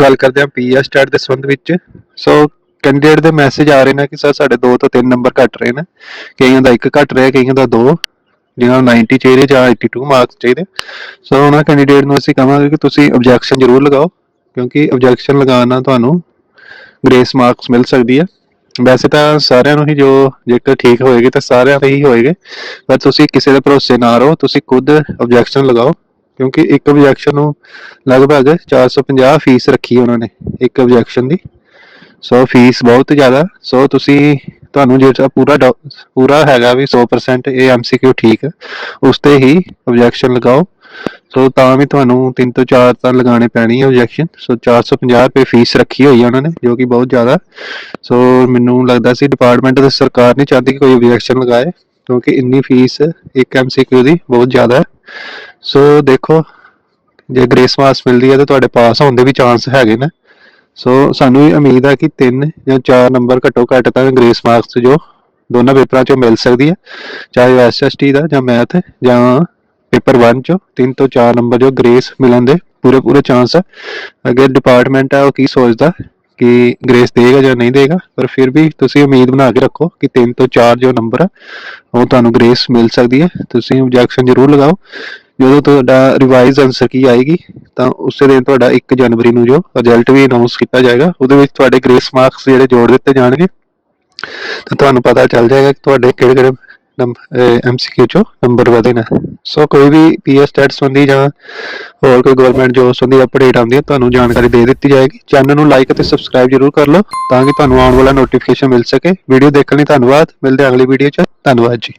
ਗੱਲ ਕਰਦੇ ਹਾਂ ਪੀਐਸ ਸਟੈਟ ਦੇ ਸੰਬੰਧ ਵਿੱਚ। ਸੋ ਕੈਂਡੀਡੇਟ ਦੇ ਮੈਸੇਜ ਆ ਰਹੇ ਨੇ ਕਿ ਸਰ ਸਾਡੇ 2 ਤੋਂ 3 ਨੰਬਰ ਘਟ ਰਹੇ ਨੇ। ਕਈਆਂ ਦਾ ਇੱਕ ਘਟ ਰਿਹਾ, ਕਈਆਂ ਦਾ 2 ਜਿਨ੍ਹਾਂ ਨੂੰ 90 ਚਾਹੀਦੇ ਜਾਂ 82 ਮਾਰਕਸ ਚਾਹੀਦੇ। ਸੋ ਉਹਨਾਂ ਕੈਂਡੀਡੇਟ ਨੂੰ ਅਸੀਂ ਕਹਾਂਗੇ ਕਿ ਤੁਸੀਂ ਆਬਜੈਕਸ਼ਨ ਜ਼ਰੂਰ ਲਗਾਓ, ਕਿਉਂਕਿ ਆਬਜੈਕਸ਼ਨ ਲਗਾਉਣ ਨਾਲ ਤੁਹਾਨੂੰ ਗ੍ਰੇਸ ਮਾਰਕਸ ਮਿਲ ਸਕਦੀ ਹੈ। ਵੈਸੇ ਤਾਂ ਸਾਰਿਆਂ ਨੂੰ ਹੀ ਜੋ ਜੇਕਰ ਠੀਕ ਹੋਏਗੀ ਤਾਂ ਸਾਰਿਆਂ ਦੇ ਹੀ ਹੋਏਗੇ। ਪਰ ਤੁਸੀਂ ਕਿਸੇ ਦੇ ਭਰੋਸੇ ਨਾ ਰਹੋ, ਤੁਸੀਂ ਖੁਦ ਆਬਜੈਕਸ਼ਨ ਲਗਾਓ। ਕਿਉਂਕਿ ਇੱਕ ਆਬਜੈਕਸ਼ਨ ਨੂੰ ਲਗਭਗ 450 ਫੀਸ ਰੱਖੀ ਉਹਨਾਂ ਨੇ, ਇੱਕ ਆਬਜੈਕਸ਼ਨ ਦੀ। ਸੋ ਫੀਸ ਬਹੁਤ ਜ਼ਿਆਦਾ। ਸੋ ਤੁਸੀਂ, ਤੁਹਾਨੂੰ ਜਿਹੜਾ ਪੂਰਾ ਡਾਊ- ਪੂਰਾ ਹੈਗਾ ਵੀ 100% ਇਹ ਐਮਸੀਕਿਊ ਠੀਕ ਹੈ, ਉਸ ਤੇ ਹੀ ਆਬਜੈਕਸ਼ਨ ਲਗਾਓ। ਸੋ ਤਾਂ ਵੀ ਤੁਹਾਨੂੰ 3 ਤੋਂ 4 ਤਾਂ ਲਗਾਉਣੇ ਪੈਣੀ ਹੈ ਆਬਜੈਕਸ਼ਨ ਸੋ 450 ਰੁਪਏ ਫੀਸ ਰੱਖੀ ਹੋਈ ਹੈ ਉਹਨਾਂ ਨੇ, ਜੋ ਕਿ ਬਹੁਤ ਜ਼ਿਆਦਾ। ਸੋ ਮੈਨੂੰ ਲੱਗਦਾ ਸੀ ਡਿਪਾਰਟਮੈਂਟ ਤੇ ਸਰਕਾਰ ਨਹੀਂ ਚਾਹਦੀ ਕਿ ਕੋਈ ਆਬਜੈਕਸ਼ਨ ਲਗਾਏ, ਕਿਉਂਕਿ ਇੰਨੀ ਫੀਸ ਇੱਕ ਐਮਸੀਕਿਊ ਦੀ ਬਹੁਤ ਜ਼ਿਆਦਾ ਹੈ। ਸੋ ਦੇਖੋ, ਜੇ ਗ੍ਰੇਸ ਮਾਰਕਸ ਮਿਲਦੀ ਹੈ ਤਾਂ ਤੁਹਾਡੇ ਪਾਸ ਹੋਣ ਦੇ ਵੀ ਚਾਂਸ ਹੈਗੇ ਨੇ। ਸੋ ਸਾਨੂੰ ਵੀ ਉਮੀਦ ਆ ਕਿ 3 ਜਾਂ 4 ਨੰਬਰ ਘੱਟੋ ਘੱਟ ਤਾਂ ਗ੍ਰੇਸ ਮਾਰਕਸ ਜੋ ਦੋਨਾਂ ਪੇਪਰਾਂ ਚੋਂ ਮਿਲ ਸਕਦੀ ਹੈ। ਚਾਹੇ ਉਹ ਐਸਐਸਟੀ ਦਾ ਜਾਂ ਮੈਥ ਜਾਂ ਪੇਪਰ 1 ਚੋਂ 3 ਤੋਂ 4 ਨੰਬਰ ਜੋ ਗ੍ਰੇਸ ਮਿਲਣ ਦੇ ਪੂਰੇ ਪੂਰੇ ਚਾਂਸ ਹੈ। ਅਗਰ ਡਿਪਾਰਟਮੈਂਟ ਹੈ, ਉਹ ਕੀ ਸੋਚਦਾ ਕਿ ਗ੍ਰੇਸ ਦੇਗਾ ਜਾਂ ਨਹੀਂ ਦੇਗਾ, ਪਰ ਫਿਰ ਵੀ ਤੁਸੀਂ ਉਮੀਦ ਬਣਾ ਕੇ ਰੱਖੋ ਕਿ 3 ਤੋਂ 4 ਜੋ ਨੰਬਰ ਆ ਉਹ ਤੁਹਾਨੂੰ ਗ੍ਰੇਸ ਮਿਲ ਸਕਦੀ ਹੈ। ਤੁਸੀਂ ਆਬਜੈਕਸ਼ਨ ਜ਼ਰੂਰ ਲਗਾਓ। ਜਦੋਂ ਤੁਹਾਡਾ ਰਿਵਾਈਜ਼ ਆਨਸਰ ਕੀ ਆਏਗੀ, ਤਾਂ ਉਸੇ ਦਿਨ ਤੁਹਾਡਾ 1 ਜਨਵਰੀ ਨੂੰ ਜੋ ਰਿਜ਼ਲਟ ਵੀ ਅਨਾਉਂਸ ਕੀਤਾ ਜਾਏਗਾ, ਉਹਦੇ ਵਿੱਚ ਤੁਹਾਡੇ ਗ੍ਰੇਸ ਮਾਰਕਸ ਜਿਹੜੇ ਜੋੜ ਦਿੱਤੇ ਜਾਣਗੇ। ਤਾਂ ਤੁਹਾਨੂੰ ਪਤਾ ਚੱਲ ਜਾਏਗਾ ਕਿ ਤੁਹਾਡੇ ਕਿਹੜੇ ਕਿਹੜੇ ਐਮਸੀਕਿਊ ਚੋਂ ਨੰਬਰ ਵਧੇ ਨੇ। ਸੋ ਕੋਈ ਵੀ ਪੀਐਸ ਸਟੈਟ ਸੰਬੰਧੀ ਜਾਂ ਹੋਰ ਕੋਈ ਗਵਰਨਮੈਂਟ ਜੋਬ ਸੰਬੰਧੀ ਅਪਡੇਟ ਆਉਂਦੀ ਹੈ, ਤੁਹਾਨੂੰ ਜਾਣਕਾਰੀ ਦੇ ਦਿੱਤੀ ਜਾਏਗੀ। ਚੈਨਲ ਨੂੰ ਲਾਈਕ ਅਤੇ ਸਬਸਕ੍ਰਾਈਬ ਜ਼ਰੂਰ ਕਰ ਲਓ, ਤਾਂ ਕਿ ਤੁਹਾਨੂੰ ਆਉਣ ਵਾਲਾ ਨੋਟੀਫਿਕੇਸ਼ਨ ਮਿਲ ਸਕੇ। ਵੀਡੀਓ ਦੇਖਣ ਲਈ ਧੰਨਵਾਦ। ਮਿਲਦੇ ਅਗਲੀ ਵੀਡੀਓ 'ਚ। ਧੰਨਵਾਦ ਜੀ।